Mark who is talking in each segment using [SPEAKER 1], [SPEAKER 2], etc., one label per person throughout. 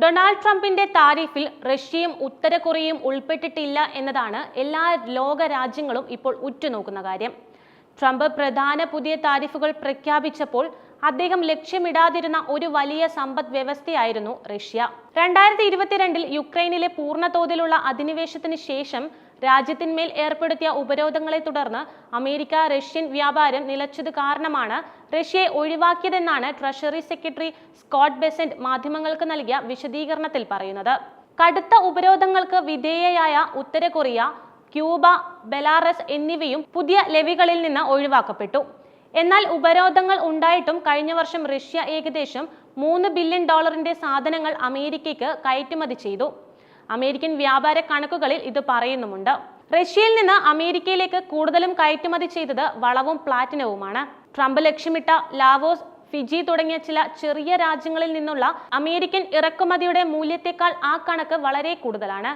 [SPEAKER 1] Donald ട്രംപിന്റെ താരിഫിൽ റഷ്യയും ഉത്തര കൊറിയയും ഉൾപ്പെട്ടിട്ടില്ല എന്നതാണ് എല്ലാ ലോക രാജ്യങ്ങളും ഇപ്പോൾ ഉറ്റുനോക്കുന്ന കാര്യം. ട്രംപ് പ്രധാന പുതിയ താരിഫുകൾ പ്രഖ്യാപിച്ചപ്പോൾ അദ്ദേഹം ലക്ഷ്യമിടാതിരുന്ന ഒരു വലിയ സമ്പദ് വ്യവസ്ഥയായിരുന്നു റഷ്യ. രണ്ടായിരത്തി ഇരുപത്തിരണ്ടിൽ യുക്രൈനിലെ പൂർണ തോതിലുള്ള അധിനിവേശത്തിന് ശേഷം രാജ്യത്തിന്മേൽ ഏർപ്പെടുത്തിയ ഉപരോധങ്ങളെ തുടർന്ന് അമേരിക്ക റഷ്യൻ വ്യാപാരം നിലച്ചത് കാരണമാണ് റഷ്യയെ ഒഴിവാക്കിയതെന്നാണ് ട്രഷറി സെക്രട്ടറി സ്കോട്ട് ബെസന്റ് മാധ്യമങ്ങൾക്ക് നൽകിയ വിശദീകരണത്തിൽ പറയുന്നത്. കടുത്ത ഉപരോധങ്ങൾക്ക് വിധേയയായ ഉത്തര കൊറിയ ക്യൂബ ബെലാറസ് എന്നിവയും പുതിയ ലെവികളിൽ നിന്ന് ഒഴിവാക്കപ്പെട്ടു. എന്നാൽ ഉപരോധങ്ങൾ ഉണ്ടായിട്ടും കഴിഞ്ഞ വർഷം റഷ്യ ഏകദേശം മൂന്ന് ബില്യൺ ഡോളറിന്റെ സാധനങ്ങൾ അമേരിക്കയ്ക്ക് കയറ്റുമതി ചെയ്തു. അമേരിക്കൻ വ്യാപാര കണക്കുകളിൽ ഇത് പറയുന്നുമുണ്ട്. റഷ്യയിൽ നിന്ന് അമേരിക്കയിലേക്ക് കൂടുതലും കയറ്റുമതി ചെയ്തത് വളവും പ്ലാറ്റിനവുമാണ്. ട്രംപ് ലക്ഷ്യമിട്ട ലാവോസ് ഫിജി തുടങ്ങിയ ചില ചെറിയ രാജ്യങ്ങളിൽ നിന്നുള്ള അമേരിക്കൻ ഇറക്കുമതിയുടെ മൂല്യത്തെക്കാൾ ആ കണക്ക് വളരെ കൂടുതലാണ്.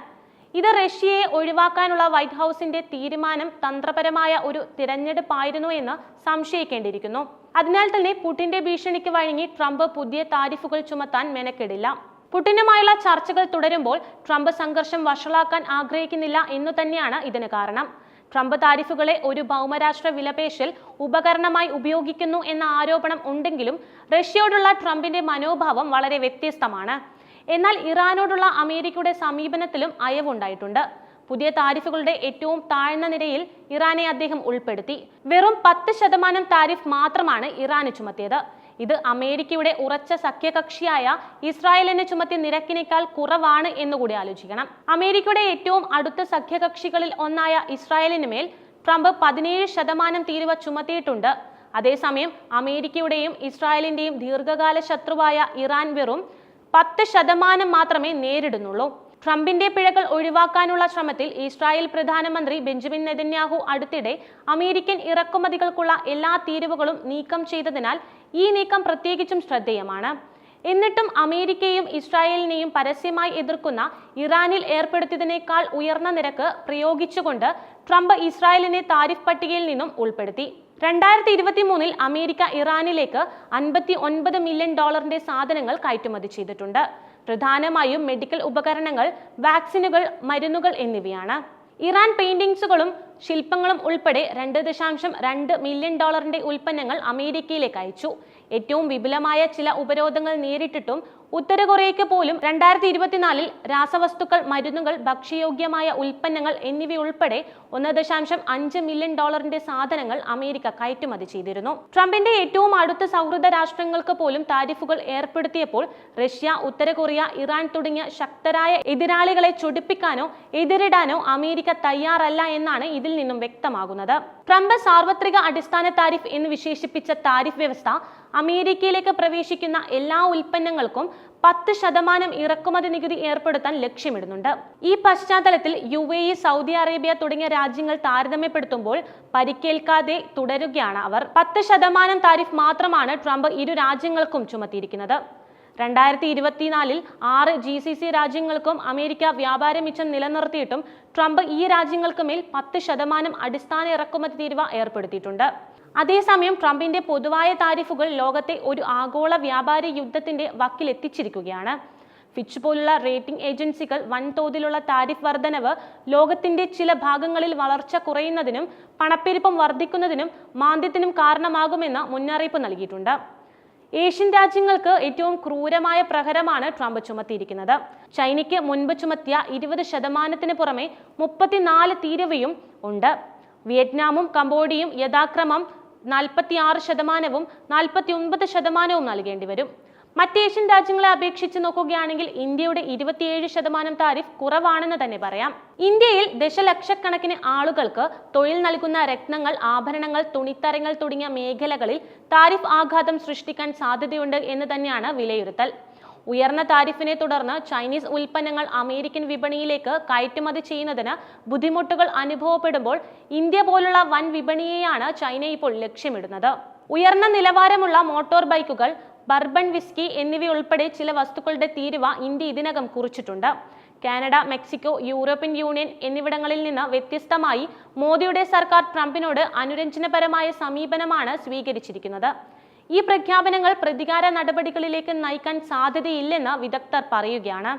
[SPEAKER 1] ഇത് റഷ്യയെ ഒഴിവാക്കാനുള്ള വൈറ്റ് ഹൗസിന്റെ തീരുമാനം തന്ത്രപരമായ ഒരു തിരഞ്ഞെടുപ്പായിരുന്നു എന്ന് സംശയിക്കേണ്ടിയിരിക്കുന്നു. അതിനാൽ തന്നെ പുടിന്റെ ഭീഷണിക്ക് വഴങ്ങി ട്രംപ് പുതിയ താരിഫുകൾ ചുമത്താൻ മെനക്കെടില്ല. പുടിനുമായുള്ള ചർച്ചകൾ തുടരുമ്പോൾ ട്രംപ് സംഘർഷം വഷളാക്കാൻ ആഗ്രഹിക്കുന്നില്ല എന്നു തന്നെയാണ് ഇതിന് കാരണം. ട്രംപ് താരിഫുകളെ ഒരു ഭൗമരാഷ്ട്ര വിലപേശൽ ഉപകരണമായി ഉപയോഗിക്കുന്നു എന്ന ആരോപണം ഉണ്ടെങ്കിലും റഷ്യയോടുള്ള ട്രംപിന്റെ മനോഭാവം വളരെ വ്യത്യസ്തമാണ്. എന്നാൽ ഇറാനോടുള്ള അമേരിക്കയുടെ സമീപനത്തിലും അയവുണ്ടായിട്ടുണ്ട്. പുതിയ താരിഫുകളുടെ ഏറ്റവും താഴ്ന്ന നിരയിൽ ഇറാനെ അദ്ദേഹം ഉൾപ്പെടുത്തി. വെറും പത്ത് ശതമാനം താരിഫ് മാത്രമാണ് ഇറാന് ചുമത്തിയത്. ഇത് അമേരിക്കയുടെ ഉറച്ച സഖ്യകക്ഷിയായ ഇസ്രായേലിന് ചുമത്തിയ നിരക്കിനേക്കാൾ കുറവാണ് എന്നുകൂടി ആലോചിക്കണം. അമേരിക്കയുടെ ഏറ്റവും അടുത്ത സഖ്യകക്ഷികളിൽ ഒന്നായ ഇസ്രായേലിന് മേൽ ട്രംപ് പതിനേഴ് ശതമാനം തീരുവ ചുമത്തിയിട്ടുണ്ട്. അതേസമയം അമേരിക്കയുടെയും ഇസ്രായേലിന്റെയും ദീർഘകാല ശത്രുവായ ഇറാൻ വെറും പത്ത് ശതമാനം മാത്രമേ നേരിടുന്നുള്ളൂ. ട്രംപിന്റെ പിഴകൾ ഒഴിവാക്കാനുള്ള ശ്രമത്തിൽ ഇസ്രായേൽ പ്രധാനമന്ത്രി ബെഞ്ചമിൻ നെതന്യാഹു അടുത്തിടെ അമേരിക്കൻ ഇറക്കുമതികൾക്കുള്ള എല്ലാ തീരുവകളും നീക്കം ചെയ്തതിനാൽ ഈ നീക്കം പ്രത്യേകിച്ചും ശ്രദ്ധേയമാണ്. എന്നിട്ടും അമേരിക്കയും ഇസ്രായേലിനെയും പരസ്യമായി എതിർക്കുന്ന ഇറാനിൽ ഏർപ്പെടുത്തിയതിനേക്കാൾ ഉയർന്ന നിരക്ക് പ്രയോഗിച്ചുകൊണ്ട് ട്രംപ് ഇസ്രായേലിനെ താരിഫ് പട്ടികയിൽ നിന്നും ഉൾപ്പെടുത്തി. രണ്ടായിരത്തി ഇരുപത്തി മൂന്നിൽ അമേരിക്ക ഇറാനിലേക്ക് അൻപത്തി ഒൻപത് മില്യൺ ഡോളറിന്റെ സാധനങ്ങൾ കയറ്റുമതി ചെയ്തിട്ടുണ്ട്. പ്രധാനമായും മെഡിക്കൽ ഉപകരണങ്ങൾ വാക്സിനുകൾ മരുന്നുകൾ എന്നിവയാണ്. ഇറാൻ പെയിന്റിങ്സുകളും ശില്പങ്ങളും ഉൾപ്പെടെ രണ്ട് ദശാംശം രണ്ട് മില്യൺ ഡോളറിന്റെ ഉൽപ്പന്നങ്ങൾ അമേരിക്കയിലേക്ക് അയച്ചു. ഏറ്റവും വിപുലമായ ചില ഉപരോധങ്ങൾ നേരിട്ടിട്ടും ഉത്തര കൊറിയയ്ക്ക് പോലും രണ്ടായിരത്തി ഇരുപത്തിനാലിൽ രാസവസ്തുക്കൾ മരുന്നുകൾ ഭക്ഷ്യയോഗ്യമായ ഉൽപ്പന്നങ്ങൾ എന്നിവയുൾപ്പെടെ ഒന്ന് ദശാംശം അഞ്ച് മില്യൺ ഡോളറിന്റെ സാധനങ്ങൾ അമേരിക്ക കയറ്റുമതി ചെയ്തിരുന്നു. ട്രംപിന്റെ ഏറ്റവും അടുത്ത സൗഹൃദ രാഷ്ട്രങ്ങൾക്ക് പോലും താരിഫുകൾ ഏർപ്പെടുത്തിയപ്പോൾ റഷ്യ ഉത്തര കൊറിയ ഇറാൻ തുടങ്ങിയ ശക്തരായ എതിരാളികളെ ചൊടിപ്പിക്കാനോ എതിരിടാനോ അമേരിക്ക തയ്യാറല്ല എന്നാണ് ഇതിൽ നിന്നും വ്യക്തമാകുന്നത്. ട്രംപ് സാർവത്രിക അടിസ്ഥാന താരിഫ് എന്ന് വിശേഷിപ്പിച്ച താരിഫ് വ്യവസ്ഥ അമേരിക്കയിലേക്ക് പ്രവേശിക്കുന്ന എല്ലാ ഉൽപ്പന്നങ്ങൾക്കും പത്ത് ശതമാനം ഇറക്കുമതി നികുതി ഏർപ്പെടുത്താൻ ലക്ഷ്യമിടുന്നുണ്ട്. ഈ പശ്ചാത്തലത്തിൽ U A E Saudi Arabia തുടങ്ങിയ രാജ്യങ്ങൾ താരതമ്യപ്പെടുത്തുമ്പോൾ പരിക്കേൽക്കാതെ തുടരുകയാണ് അവർ. പത്ത് ശതമാനം താരിഫ് മാത്രമാണ് ട്രംപ് ഇരു രാജ്യങ്ങൾക്കും ചുമത്തിയിരിക്കുന്നത്. രണ്ടായിരത്തി ഇരുപത്തിനാലിൽ ആറ് ജി സി സി രാജ്യങ്ങൾക്കും അമേരിക്ക വ്യാപാര മിച്ചം നിലനിർത്തിയിട്ടും ട്രംപ് ഈ രാജ്യങ്ങൾക്ക് മേൽ പത്ത് ശതമാനം അടിസ്ഥാന ഇറക്കുമതി തീരുവ ഏർപ്പെടുത്തിയിട്ടുണ്ട്. അതേസമയം ട്രംപിന്റെ പൊതുവായ താരിഫുകൾ ലോകത്തെ ഒരു ആഗോള വ്യാപാര യുദ്ധത്തിന്റെ വക്കിലെത്തിച്ചിരിക്കുകയാണ് ഫിച്ച് പോലുള്ള റേറ്റിംഗ് ഏജൻസികൾ വൻതോതിലുള്ള താരിഫ് വർധനവ് ലോകത്തിന്റെ ചില ഭാഗങ്ങളിൽ വളർച്ച കുറയുന്നതിനും പണപ്പെരുപ്പം വർദ്ധിക്കുന്നതിനും മാന്ദ്യത്തിനും കാരണമാകുമെന്ന് മുന്നറിയിപ്പ് നൽകിയിട്ടുണ്ട്. ഏഷ്യൻ രാജ്യങ്ങൾക്ക് ഏറ്റവും ക്രൂരമായ പ്രഹരമാണ് ട്രംപ് ചുമത്തിയിരിക്കുന്നത്. ചൈനയ്ക്ക് മുൻപ് ചുമത്തിയ ഇരുപത് ശതമാനത്തിന് പുറമെ മുപ്പത്തിനാല് തീരുവയും ഉണ്ട്. വിയറ്റ്നാമും കംബോഡിയയും യഥാക്രമം നാൽപ്പത്തി ആറ് ശതമാനവും നാൽപ്പത്തി ഒൻപത് ശതമാനവും നൽകേണ്ടി വരും. മറ്റ് ഏഷ്യൻ രാജ്യങ്ങളെ അപേക്ഷിച്ച് നോക്കുകയാണെങ്കിൽ ഇന്ത്യയുടെ ഇരുപത്തിയേഴ് ശതമാനം താരിഫ് കുറവാണെന്ന് തന്നെ പറയാം. ഇന്ത്യയിൽ ദശലക്ഷക്കണക്കിന് ആളുകൾക്ക് തൊഴിൽ നൽകുന്ന രത്നങ്ങൾ ആഭരണങ്ങൾ തുണിത്തരങ്ങൾ തുടങ്ങിയ മേഖലകളിൽ താരിഫ് ആഘാതം സൃഷ്ടിക്കാൻ സാധ്യതയുണ്ട് എന്ന് തന്നെയാണ് വിലയിരുത്തൽ. ഉയർന്ന താരിഫിനെ തുടർന്ന് ചൈനീസ് ഉൽപ്പന്നങ്ങൾ അമേരിക്കൻ വിപണിയിലേക്ക് കയറ്റുമതി ചെയ്യുന്നതിന് ബുദ്ധിമുട്ടുകൾ അനുഭവപ്പെടുമ്പോൾ ഇന്ത്യ പോലുള്ള വൻ വിപണിയെയാണ് ചൈന ഇപ്പോൾ ലക്ഷ്യമിടുന്നത്. ഉയർന്ന നിലവാരമുള്ള മോട്ടോർ ബൈക്കുകൾ ബർബൺ വിസ്കി എന്നിവയുൾപ്പെടെ ചില വസ്തുക്കളുടെ തീരുവ ഇന്ത്യ ഇതിനകം കുറിച്ചിട്ടുണ്ട്. കാനഡ മെക്സിക്കോ യൂറോപ്യൻ യൂണിയൻ എന്നിവിടങ്ങളിൽ നിന്ന് വ്യത്യസ്തമായി മോദിയുടെ സർക്കാർ ട്രംപിനോട് അനുരഞ്ജനപരമായ സമീപനമാണ് സ്വീകരിച്ചിരിക്കുന്നത്. ഈ പ്രഖ്യാപനങ്ങൾ പ്രതികാര നടപടികളിലേക്ക് നയിക്കാൻ സാധ്യതയില്ലെന്ന് വിദഗ്ധർ പറയുകയാണ്.